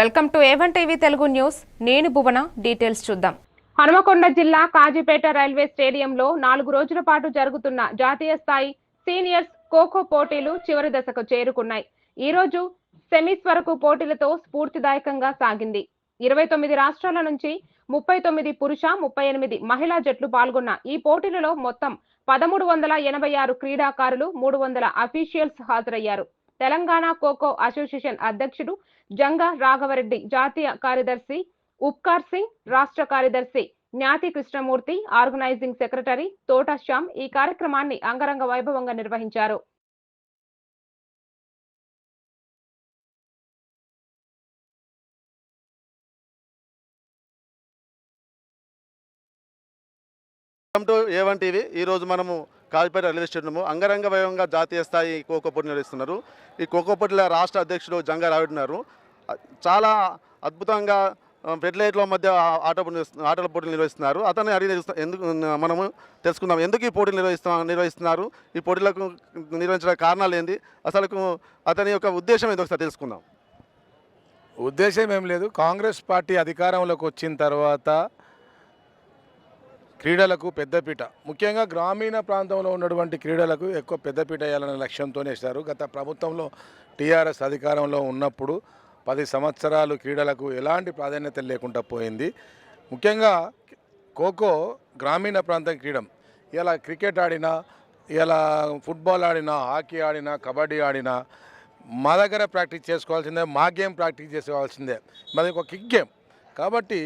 Welcome to A one TV Telugu news. నేను Bhuvana details చూద్దాం. హనుమకొండ జిల్లా కాజీపేట రైల్వే స్టేడియంలో నాలుగు రోజుల పాటు జరుగుతున్న జాతీయ స్థాయి సీనియర్స్ ఖోఖో పోటీలు చివరి దశకు చేరుకున్నాయి. ఈ రోజు సెమీస్ వరకు పోటీలతో స్ఫూర్తిదాయకంగా సాగింది. ఇరవై తొమ్మిది రాష్ట్రాల నుంచి ముప్పై తొమ్మిది పురుష ముప్పై ఎనిమిది మహిళా జట్లు పాల్గొన్న ఈ పోటీలలో మొత్తం పదమూడు వందల ఎనభై ఆరు క్రీడాకారులు మూడు వందల అఫీషియల్స్ హాజరయ్యారు. తెలంగాణ ఖోఖో అసోసియేషన్ అధ్యక్షుడు జంగా రాఘవరెడ్డి జాతీయ కార్యదర్శి ఉప్కార్ సింగ్ రాష్ట్ర కార్యదర్శి జ్ఞాతి కృష్ణమూర్తి ఆర్గనైజింగ్ సెక్రటరీ తోట శ్యామ్ ఈ కార్యక్రమాన్ని అంగరంగ వైభవంగా నిర్వహించారు. వెల్కమ్ టు టీవీ ఈరోజు మనము కాజిపేట రైల్వే స్టేడియము అంగరంగ వైభవంగా జాతీయ స్థాయి ఖోఖో పోటీ నిర్వహిస్తున్నారు. ఈ ఖోఖో పోటీల రాష్ట్ర అధ్యక్షుడు జంగా రావిడున్నారు. చాలా అద్భుతంగా ఫెడ్లైట్ల మధ్య ఆట పోటీ ఆటల పోటీలు నిర్వహిస్తున్నారు. అతన్ని అడిగి ఎందుకు మనము తెలుసుకుందాం. ఎందుకు ఈ పోటీలు నిర్వహిస్తా నిర్వహిస్తున్నారు? ఈ పోటీలకు నిర్వహించిన కారణాలు ఏంది? అసలు అతని యొక్క ఉద్దేశం ఏదో ఒకసారి తెలుసుకుందాం. ఉద్దేశం ఏం లేదు. కాంగ్రెస్ పార్టీ అధికారంలోకి వచ్చిన తర్వాత క్రీడలకు పెద్దపీట. ముఖ్యంగా గ్రామీణ ప్రాంతంలో ఉన్నటువంటి క్రీడలకు ఎక్కువ పెద్దపీట వేయాలనే లక్ష్యంతో వేశారు. గత ప్రభుత్వంలో టీఆర్ఎస్ అధికారంలో ఉన్నప్పుడు పది సంవత్సరాలు క్రీడలకు ఎలాంటి ప్రాధాన్యత లేకుండా పోయింది. ముఖ్యంగా ఖోఖో గ్రామీణ ప్రాంతం క్రీడం. ఇలా క్రికెట్ ఆడినా ఇలా ఫుట్బాల్ ఆడినా హాకీ ఆడినా కబడ్డీ ఆడినా మా దగ్గర ప్రాక్టీస్ చేసుకోవాల్సిందే మా గేమ్ ప్రాక్టీస్ చేసుకోవాల్సిందే మాది ఒక కిక్ గేమ్. కాబట్టి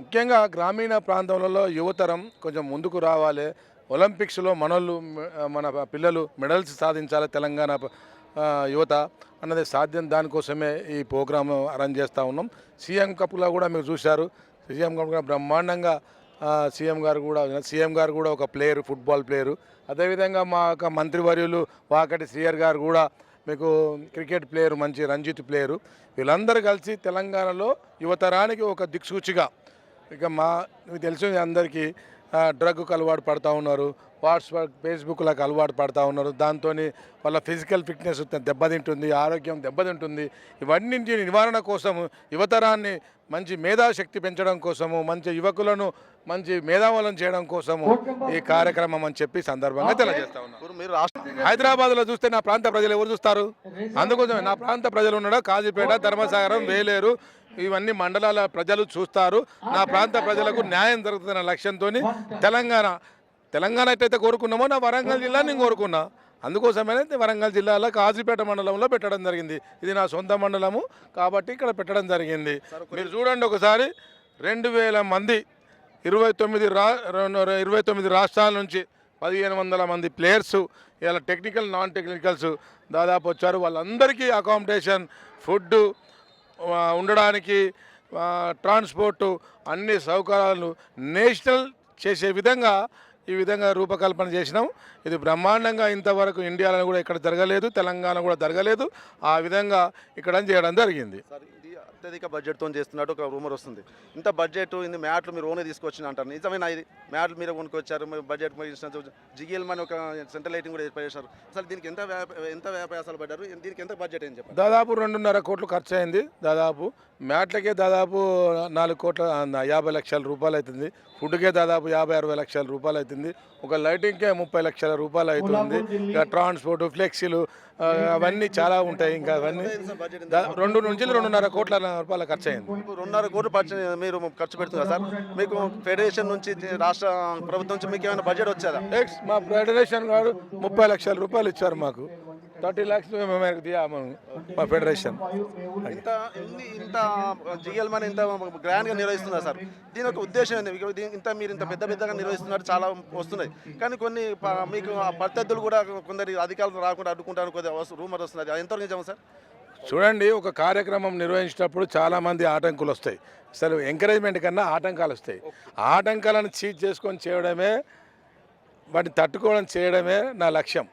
ముఖ్యంగా గ్రామీణ ప్రాంతాలలో యువతరం కొంచెం ముందుకు రావాలి. ఒలింపిక్స్లో మనోళ్ళు మన పిల్లలు మెడల్స్ సాధించాలి తెలంగాణ యువత అన్నది సాధ్యం దానికోసమే ఈ ప్రోగ్రామ్ అరేంజ్ చేస్తూ ఉన్నాం. సీఎం కప్లో కూడా మీరు చూశారు. సీఎం కప్ కూడా బ్రహ్మాండంగా సీఎం గారు కూడా సీఎం గారు కూడా ఒక ప్లేయర్ ఫుట్బాల్ ప్లేయరు. అదేవిధంగా మా యొక్క మంత్రివర్యులు వాకటి శ్రీయర్ గారు కూడా మీకు క్రికెట్ ప్లేయర్ మంచి రంజిత్ ప్లేయరు. వీళ్ళందరూ కలిసి తెలంగాణలో యువతరానికి ఒక దిక్సూచిగా ఇక మా మీకు తెలుసు మీ అందరికీ డ్రగ్కు అలవాటు పడుతూ ఉన్నారు. వాట్సాప్ ఫేస్బుక్లకు అలవాటు పడుతూ ఉన్నారు. దాంతో వాళ్ళ ఫిజికల్ ఫిట్నెస్ దెబ్బతింటుంది ఆరోగ్యం దెబ్బతింటుంది. ఇవన్నింటి నివారణ కోసము యువతరాన్ని మంచి మేధాశక్తి పెంచడం కోసము మంచి యువకులను మంచి మేధావులను చేయడం కోసము ఈ కార్యక్రమం అని చెప్పి సందర్భంగా తెలియజేస్తా ఇప్పుడు మీరు హైదరాబాద్లో చూస్తే నా ప్రాంత ప్రజలు ఎవరు చూస్తారు? అందుకోసమే నా ప్రాంత ప్రజలు ఉన్నాడు కాజీపేట ధర్మసాగరం వేలేరు ఇవన్నీ మండలాల ప్రజలు చూస్తారు. నా ప్రాంత ప్రజలకు న్యాయం జరుగుతుందన్న లక్ష్యంతో తెలంగాణ తెలంగాణ ఎట్టయితే కోరుకున్నామో నా వరంగల్ జిల్లా నేను కోరుకున్నా. అందుకోసమే వరంగల్ జిల్లాలో కాజీపేట మండలంలో పెట్టడం జరిగింది. ఇది నా సొంత మండలము కాబట్టి ఇక్కడ పెట్టడం జరిగింది. మీరు చూడండి ఒకసారి రెండు వేల మంది ఇరవై తొమ్మిది రా రెండు- ఇరవై తొమ్మిది రాష్ట్రాల నుంచి పదిహేను వందల మంది ప్లేయర్స్ ఇలా టెక్నికల్ నాన్ టెక్నికల్స్ దాదాపు వచ్చారు. వాళ్ళందరికీ అకామిడేషన్ ఫుడ్ ఉండడానికి ట్రాన్స్పోర్టు అన్ని సౌకర్యాలు నేషనల్ చేసే విధంగా ఈ విధంగా రూపకల్పన చేసినాం. ఇది బ్రహ్మాండంగా ఇంతవరకు ఇండియాలో కూడా ఇక్కడ జరగలేదు తెలంగాణ కూడా జరగలేదు. ఆ విధంగా ఇక్కడ చేయడం జరిగింది. అత్యధిక బడ్జెట్తో చేస్తున్నట్టు ఒక రూమర్ వస్తుంది. ఇంత బడ్జెట్ ఇంత మ్యాట్లు మీరు ఓనే తీసుకొచ్చిన అంటారు. నిజమేనా ఇది? మ్యాట్లు మీరు కొనుక్కొచ్చారు మీరు బడ్జెట్ జిగిఎల్ మని ఒక సెంట్రల్ లైటింగ్ కూడా ఏర్పాటు చేశారు. అసలు దీనికి ఎంత ఎంత వ్యాపారాలు పడ్డారు? దీనికి ఎంత బడ్జెట్ ఏం చెప్పండి దాదాపు రెండున్నర కోట్లు ఖర్చు అయింది దాదాపు. మ్యాట్లకే దాదాపు నాలుగు కోట్ల యాభై లక్షల రూపాయలు అవుతుంది ఫుడ్కే దాదాపు యాభై అరవై లక్షల రూపాయలు అవుతుంది ఒక లైటింగ్కే ముప్పై లక్షల రూపాయలు అవుతుంది ట్రాన్స్పోర్ట్ ఫ్లెక్సీలు అవన్నీ చాలా ఉంటాయి ఇంకా అవన్నీ. రెండు నుంచి రెండున్నర కోట్ల రూపాయల ఖర్చు అయింది రెండున్నర కోట్లు మీరు ఖర్చు పెడుతున్నారు సార్? మీకు ఫెడరేషన్ నుంచి రాష్ట్ర ప్రభుత్వం నుంచి మీకు ఏమైనా బడ్జెట్ వచ్చేదా? నెక్స్ట్ మా ఫెడరేషన్ గారు ముప్పై లక్షల రూపాయలు ఇచ్చారు మాకు. థర్టీ ల్యాక్స్ మేము దియాము మా ఫెడరేషన్. ఇంత ఇన్ని ఇంత జిఎల్ మని ఇంత గ్రాండ్గా నిర్వహిస్తున్నారు సార్. దీని యొక్క ఉద్దేశం ఏంది? ఇంత మీరు ఇంత పెద్ద పెద్దగా నిర్వహిస్తున్నారు చాలా వస్తున్నాయి. కానీ కొన్ని మీకు ప్రత్యర్థులు కూడా కొందరి అధికారులు రాకుండా అడ్డుకుంటారు కొద్దిగా రూమర్ వస్తుంది అది ఎంతవరకు నిజం సార్? చూడండి ఒక కార్యక్రమం నిర్వహించేటప్పుడు చాలామంది ఆటంకులు వస్తాయి. అసలు ఎంకరేజ్మెంట్ కన్నా ఆటంకాలు వస్తాయి. ఆటంకాలను చీట్ చేసుకొని చేయడమే వాటిని తట్టుకోవడం చేయడమే నా లక్ష్యం.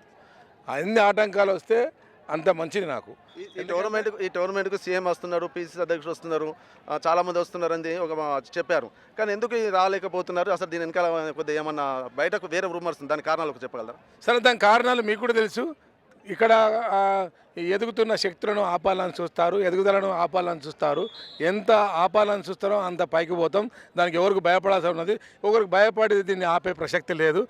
అన్ని ఆటంకాలు వస్తే అంత మంచిది నాకు. ఈ- టోర్నమెంట్ ఈ టోర్నమెంట్కు సీఎం వస్తున్నారు పీసీసీ అధ్యక్షుడు వస్తున్నారు ఆ, చాలా మంది వస్తున్నారు అని ఒక చెప్పారు. కానీ ఎందుకు రాలేకపోతున్నారు? అసలు దీని వెనకాల కొద్దిగా ఏమన్నా బయటకు వేరే రూమర్స్ దాని కారణాలు ఒక చెప్పగలరా? సరే దాని కారణాలు మీకు కూడా తెలుసు. ఇక్కడ ఎదుగుతున్న శక్తులను ఆపాలని చూస్తారు ఎదుగుదలను ఆపాలని చూస్తారు. ఎంత ఆపాలని చూస్తారో అంత పైకి పోతాం. దానికి ఎవరికి భయపడాల్సి ఉన్నది? ఒకరికి భయపడి దీన్ని ఆపే ప్రసక్తి లేదు.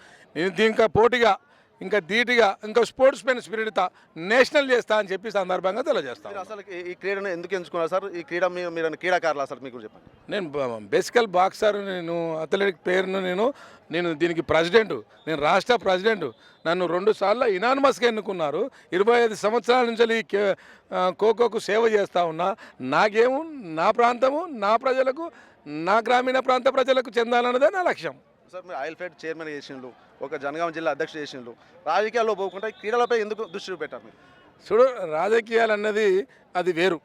దీనికి పోటీగా ఇంకా ధీటుగా ఇంకా స్పోర్ట్స్ మెన్ స్పిరిట్తో నేషనల్ చేస్తా అని చెప్పి సందర్భంగా తెలియజేస్తాను మీరు అసలు ఈ- క్రీడను ఎందుకు ఎంచుకున్నారు సార్? ఈ క్రీడ మీరు క్రీడాకారులు అసలు మీకు చెప్పండి. నేను బేసికల్ బాక్సర్ నేను అథ్లెటిక్ ప్లేయర్ను నేను నేను దీనికి ప్రెసిడెంట్ నేను రాష్ట్ర ప్రెసిడెంట్. నన్ను రెండు సార్లు ఇనానమస్గా ఎన్నుకున్నారు. ఇరవై ఐదు సంవత్సరాల నుంచి ఈ ఖోఖోకు సేవ చేస్తూ ఉన్నా. నాకేమో నా ప్రాంతము నా ప్రజలకు నా గ్రామీణ ప్రాంత ప్రజలకు చెందాలన్నదే నా లక్ష్యం. సార్ మీరు ఆయిల్ ఫెడ్ చైర్మన్ చేసిండ్రు ఒక జనగాం జిల్లా అధ్యక్షుడు చేసిండ్రు. రాజకీయాల్లో పోకుండా క్రీడలపై ఎందుకు దృష్టి పెట్టారు మీరు? చూడు రాజకీయాలు అన్నది అది వేరు.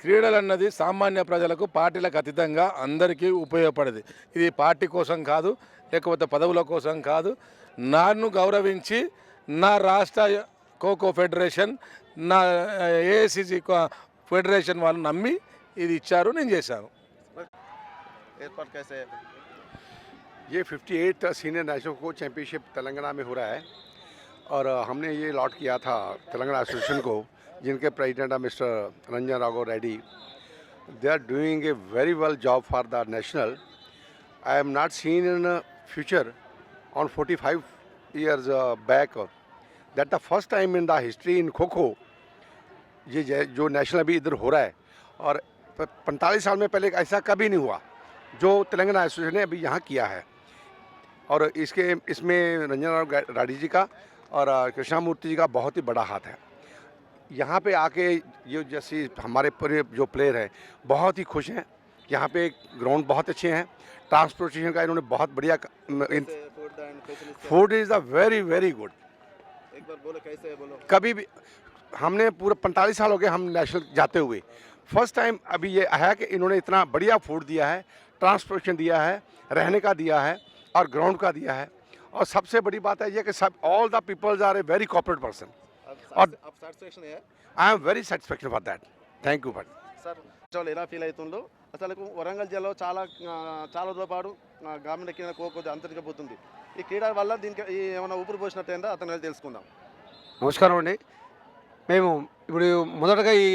క్రీడలు అన్నది సామాన్య ప్రజలకు పార్టీలకు అతీతంగా అందరికీ ఉపయోగపడేది. ఇది పార్టీ కోసం కాదు లేకపోతే పదవుల కోసం కాదు. నన్ను గౌరవించి నా రాష్ట్ర ఖోఖో ఫెడరేషన్ నా ఏఐసిసి ఫెడరేషన్ వాళ్ళు నమ్మి ఇది ఇచ్చారు నేను చేశాను. ये फिफ्टी एट सीनियर नेशनल को चैम्पियनशिप तेलंगाना में हो रहा है। और हमने ये लॉट किया था तेलंगाना एसोसिएशन को, जिनके प्रेसिडेंट है mister Ranjan Raghav Reddy. They are doing a very well job for the national I am not seen in future on 45 five years back that the first time in the history in kho kho ये जो national अभी इधर हो रहा है। और पैंतालीस साल में पहले ऐसा कभी नहीं हुआ। जो तेलंगाना एसोसिएशन ने अभी यहाँ किया है। और इसके इसमें रंजन राव राठी जी का और कृष्णा मूर्ति जी का बहुत ही बड़ा हाथ है। यहाँ पे आके ये जैसे हमारे पूरे जो प्लेयर हैं बहुत ही खुश हैं। यहाँ पे ग्राउंड बहुत अच्छे हैं। ट्रांसपोर्टेशन का इन्होंने बहुत बढ़िया food food is a very very good एक बार बोलो कैसे है बोलो? कभी भी हमने पूरे पैंतालीस साल हो गए हम नेशनल जाते हुए। फ़र्स्ट टाइम अभी ये है कि इन्होंने इतना बढ़िया फ़ूड दिया है ट्रांसपोर्टेशन दिया है रहने का दिया है। और ग्राउंड का दिया है और सबसे बड़ी बात है ये कि सब all the peoples are a very cooperate person अब और- अब satisfaction है I am very satisfaction for that thank you for sir వాళ్ళు ఎలా ఫీల్ అవుతుందో అసలు వరంగల్ జిల్లాలో చాలా ఆ, చాలా రోజుల పాటు ఆ, గ్రామీణ క్రీడ కోకో అంతరించిపోతుంది ఈ క్రీడ వల్ల దీనికి ఈ ఏమైనా ఊపిరి పోసినట్టయిందా అతను వెళ్ళి తెలుసుకుందాం నమస్కారం అండి మేము ఇప్పుడు మొదటగా ఈ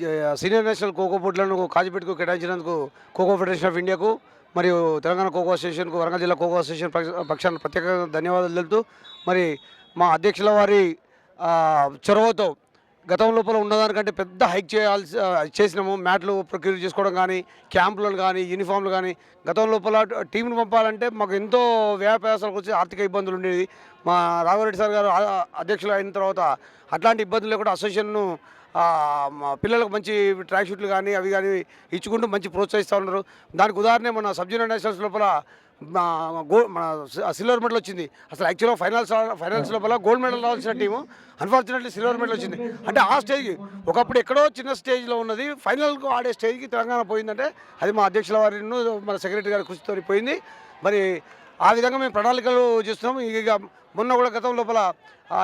జ- సీనియర్ నేషనల్ ఖోఖో పోటీలను కాజీపేటకు కేటాయించినందుకు ఖోఖో ఫెడరేషన్ ఆఫ్ ఇండియాకు మరియు తెలంగాణ ఖోఖో అసోసియేషన్కు వరంగల్ జిల్లా ఖోఖో అసోసియేషన్ పక్ష- పక్షాన ధన్యవాదాలు తెలుపుతూ మరి మా అధ్యక్షుల వారి చొరవతో గతం లోపల ఉన్నదానికంటే పెద్ద హైక్ చేయాల్సి చేసినాము. మ్యాట్లు ప్రొక్యూర్ చేసుకోవడం కానీ క్యాంపులను కానీ యూనిఫామ్లు కానీ గతం లోపల టీంను పంపాలంటే మాకు ఎంతో వ్యాపారాలకు వచ్చి ఆర్థిక ఇబ్బందులు ఉండేది మా రాఘవరెడ్డి సార్ గారు అధ్యక్షులు అయిన తర్వాత అట్లాంటి ఇబ్బందులు లేకుండా అసోసియేషన్ను పిల్లలకు మంచి ట్రాక్ షూట్లు కానీ అవి కానీ ఇచ్చుకుంటూ మంచి ప్రోత్సహిస్తూ ఉన్నారు. దానికి ఉదాహరణ మన సబ్ జూనియర్ నేషనల్స్ లోపల గో మన సిల్వర్ మెడల్ వచ్చింది. అసలు యాక్చువల్గా ఫైనల్స్ ఫైనల్స్ లోపల గోల్డ్ మెడల్ రావాల్సిన టీము అన్ఫార్చునేట్లీ సిల్వర్ మెడల్ వచ్చింది. అంటే ఆ స్టేజ్ ఒకప్పుడు ఎక్కడో చిన్న స్టేజ్లో ఉన్నది ఫైనల్కు ఆడే స్టేజ్కి తెలంగాణ పోయిందంటే అది మా అధ్యక్షుల వారి మన సెక్రటరీ గారి కృషితో పోయింది. మరి ఆ విధంగా మేము ప్రణాళికలు చేస్తున్నాం. ఇక మొన్న కూడా గతం లోపల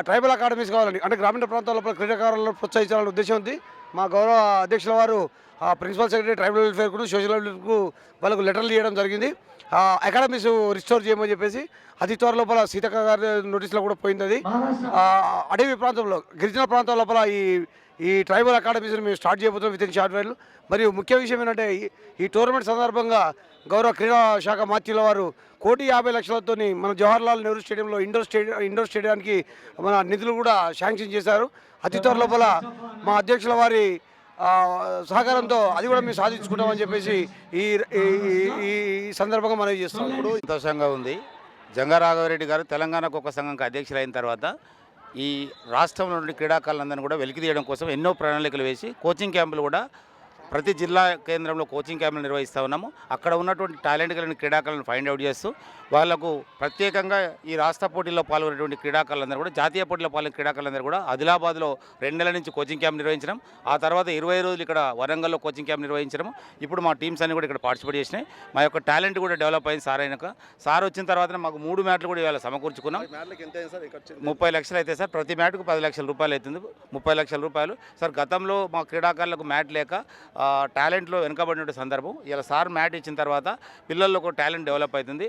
ట్రైబల్ అకాడమీస్ కావాలని అంటే గ్రామీణ ప్రాంతాల లోపల క్రీడాకారులను ప్రోత్సహించాలనే ఉద్దేశం ఉంది. మా గౌరవ అధ్యక్షుల వారు ఆ, ప్రిన్సిపల్ సెక్రటరీ ట్రైబల్ వెల్ఫేర్కు సోషల్ వెల్ఫేర్కు వాళ్ళకు లెటర్లు ఇవ్వడం జరిగింది. అకాడమీస్ రిస్టోర్ చేయమని చెప్పేసి అతి త్వర లోపల సీతక్క గారి నోటీసులో కూడా పోయింది అది అడవి ప్రాంతంలో గిరిజన ప్రాంతాల లోపల ఈ ఈ ట్రైబల్ అకాడమీస్ని మేము స్టార్ట్ చేయబోతున్నాం విత్ ఇన్ షార్ట్ వైర్లు మరియు ముఖ్య విషయం ఏంటంటే ఈ- ఈ టోర్నమెంట్ సందర్భంగా గౌరవ క్రీడా శాఖ మాత్యుల వారు కోటి యాభై లక్షలతోని మన జవహర్లాల్ నెహ్రూ స్టేడియంలో ఇండోర్ స్టేడియం ఇండోర్ స్టేడియానికి మన నిధులు కూడా శాంక్షన్ చేశారు. అతి త్వర లోపల మా అధ్యక్షుల వారి సహకారంతో అది కూడా మేము సాధించుకుంటామని చెప్పేసి ఈ ఈ- ఈ- సందర్భంగా మనవి చేస్తాం ఇప్పుడు సంతోషంగా ఉంది. జంగారాఘవరెడ్డి గారు తెలంగాణ కుక్క సంఘంకి అధ్యక్షులైన తర్వాత ఈ రాష్ట్రంలో నుండి క్రీడాకారులందరినీ కూడా వెలికి తీయడం కోసం ఎన్నో ప్రణాళికలు వేసి కోచింగ్ క్యాంపులు కూడా ప్రతి జిల్లా కేంద్రంలో కోచింగ్ క్యాంపులు నిర్వహిస్తూ ఉన్నాము. అక్కడ ఉన్నటువంటి టాలెంట్ కలిగిన క్రీడాకారులను ఫైండ్ అవుట్ చేస్తూ వాళ్ళకు ప్రత్యేకంగా ఈ రాష్ట్ర పోటీల్లో పాల్గొనేటువంటి క్రీడాకారులందరూ కూడా జాతీయ పోటీలో పాల్గొనే క్రీడాకారులందరూ కూడా ఆదిలాబాద్లో రెండు నెలల నుంచి కోచింగ్ క్యాంప్ నిర్వహించడం ఆ తర్వాత ఇరవై రోజులు ఇక్కడ వరంగల్లో కోచింగ్ క్యాంప్ నిర్వహించడం ఇప్పుడు మా టీమ్స్ అన్ని కూడా ఇక్కడ పార్టిసిపేట్ చేసినాయి. మా యొక్క టాలెంట్ కూడా డెవలప్ అయింది సార్ అయినాక. సార్ వచ్చిన తర్వాత మాకు మూడు మ్యాట్లు కూడా ఇవాళ సమకూర్చుకున్నాం. ముప్పై లక్షలు అయితే సార్ ప్రతి మ్యాట్కు పది లక్షల రూపాయలు అవుతుంది. ముప్పై లక్షల రూపాయలు. సార్ గతంలో మా క్రీడాకారులకు మ్యాట్ లేక టాలెంట్లో వెనుకబడిన సందర్భం. ఇలా సార్ మ్యాట్ ఇచ్చిన తర్వాత పిల్లల్లో ఒక టాలెంట్ డెవలప్ అవుతుంది.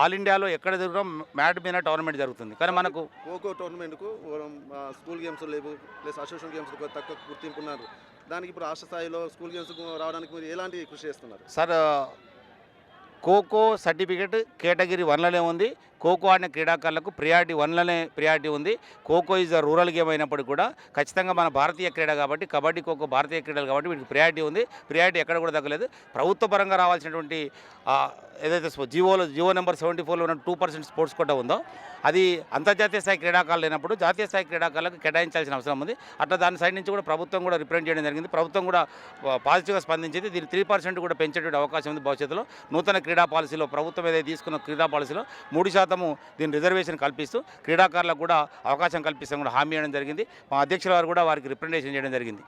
ఆల్ ఇండియాలో ఎక్కడ తిరిగినా మ్యాట్ మీద టోర్నమెంట్ జరుగుతుంది. కానీ మనకు ఖోఖో టోర్నమెంట్కు స్కూల్ గేమ్స్ లేవు ప్లస్ అసోసియేషన్ గేమ్స్ తక్కువ గుర్తింపు ఉన్నారు దానికి ఇప్పుడు రాష్ట్ర స్థాయిలో స్కూల్ గేమ్స్ రావడానికి మీరు ఎలాంటి కృషి చేస్తున్నారు? సార్ ఖోఖో సర్టిఫికేట్ కేటగిరీ వన్లోనే ఉంది. ఖోఖో ఆడిన క్రీడాకారులకు ప్రియారిటీ వన్లోనే ప్రియారిటీ ఉంది. Kho kho is a rural game అయినప్పటికీ కూడా ఖచ్చితంగా మన భారతీయ క్రీడ కాబట్టి కబడ్డీ ఖోఖో భారతీయ క్రీడలు కాబట్టి వీటికి ప్రియారిటీ ఉంది. ప్రియారిటీ ఎక్కడ కూడా తగ్గలేదు. ప్రభుత్వ పరంగా రావాల్సినటువంటి ఏదైతే జివోలో జియోలో జియో నెంబర్ సెవెంటీ ఫోర్లో ఉన్న టూ పర్సెంట్ స్పోర్ట్స్ కోటా ఉందో అది అంతర్జాతీయ స్థాయి క్రీడాకారులు లేనప్పుడు జాతీయ స్థాయి క్రీడాకారులకు కేటాయించాల్సిన అవసరం ఉంది. అట్లా దాని సైడ్ నుంచి కూడా ప్రభుత్వం కూడా రిప్రజెంట్ చేయడం జరిగింది. ప్రభుత్వం కూడా పాజిటివ్గా స్పందించింది. దీన్ని త్రీ పర్సెంట్ కూడా పెంచేటువంటి అవకాశం ఉంది భవిష్యత్తులో. నూతన క్రీడా పాలసీలో ప్రభుత్వం ఏదైతే తీసుకున్న క్రీడా పాలసీలో మూడు శాతం శాతము దీని రిజర్వేషన్ కల్పిస్తూ క్రీడాకారులకు కూడా అవకాశం కల్పిస్తాం కూడా హామీ ఇవ్వడం జరిగింది. మా అధ్యక్షుల వారు కూడా వారికి రిప్రజెంటేషన్ చేయడం జరిగింది.